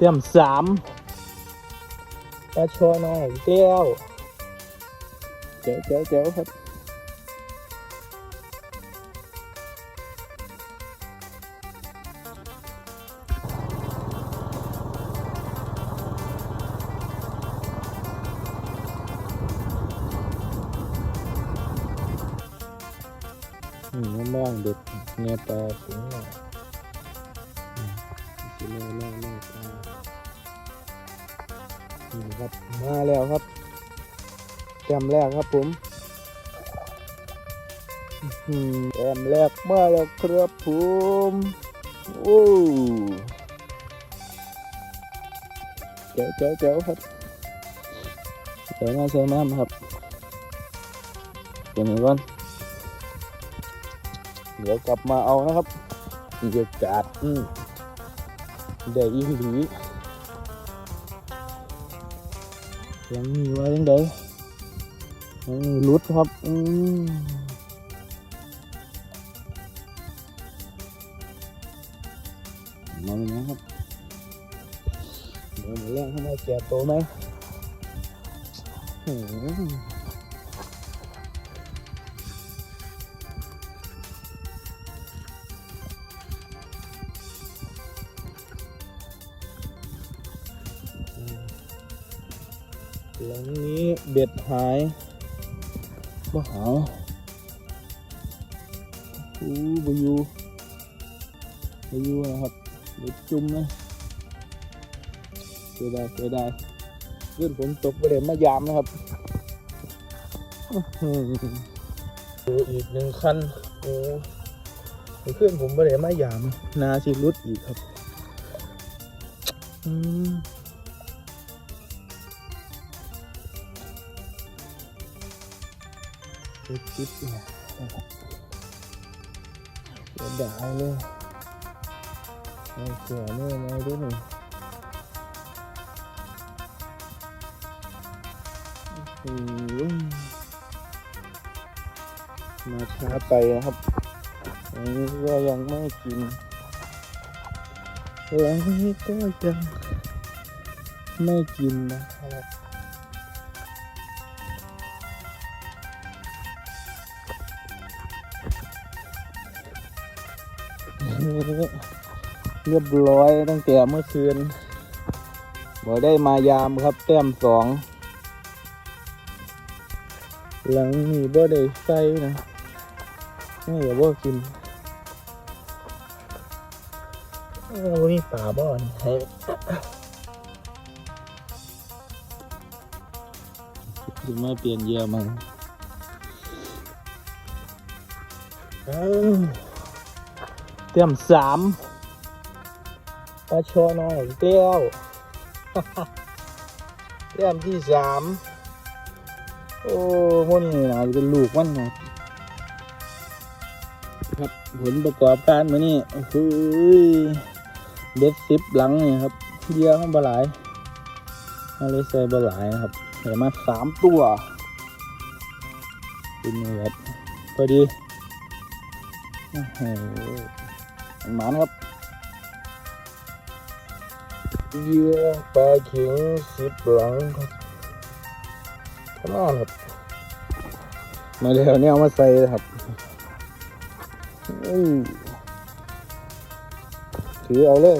เตรียมสามปลาชอหน่อยเตี้ยวเจ๋วเจ๋วเจ๋วครับอืมมองเด็ดเงียปลาสูงหน่อยอืมสิเล่เล่เล่ปลา นี่ครับมาแล้วครับแต้มแรกครับผมแต้มแรกมาแล้วครับผมโอ้เจ๋วเจ๋วเจ๋วครับเจ๋วมาใส่น้ำครับตัวนี้ก่อนเดี๋ยวกลับมาเอานะครับบรรยากาศอืมได้อีหลี ยังมีไว้ยังไงยังมีรุดครับ อืมมาเลยนะครับ เดี๋ยวมาเล่นให้ได้แก่โตไหมอืม หลังนี้เบ็ดหายบ่หายอู้บอยูบอยูนะครับเบ็ดจุ่มนะเสียดายเสียดายเพื่อนผมตกไปเลยมายามนะครับดูอีกหนึ่งคันโอ้เพื่อนผมไปเลยมายามนาสิรุดอีกครับ อืม ติดติดเนี่ยเสียดายเลยเอาเสียเลยมาดูหน่อยโอ้โหมาช้าไปนะครับอันนี้ก็ยังไม่กินแล้วนี้ก็ยังไม่กินนะครับ เรียบร้อยตั้งแต่เมื่อคืนบ่ได้มายามครับแต้มสองหลังนี้บ่ได้ใส่นะไม่อย่าบ่กินเออบ่มีป่าบ่อนให้สิมาเปลี่ยนเยื่อมันเอ้า ตรียมสามปลาชอหน่อยเตี้ยวเตรียมที่สามโอ้พวกนี้อาจจะเป็นลูกมันนะครับผลประกอบการมานี่โอ้โหเด็ดสิบหลังนี่ครับเยอะข้างบหลายมาเลยใส่บหลายนะครับเห็นมาสามตัวเป็นไงครับพอดีโอ้โห หมานครับเหยื่อปลาเข็งสิบหลังครับขนาดครับมาแล้วเนี่ยเอามาใส่เลยครับอื้อถือเอาเลย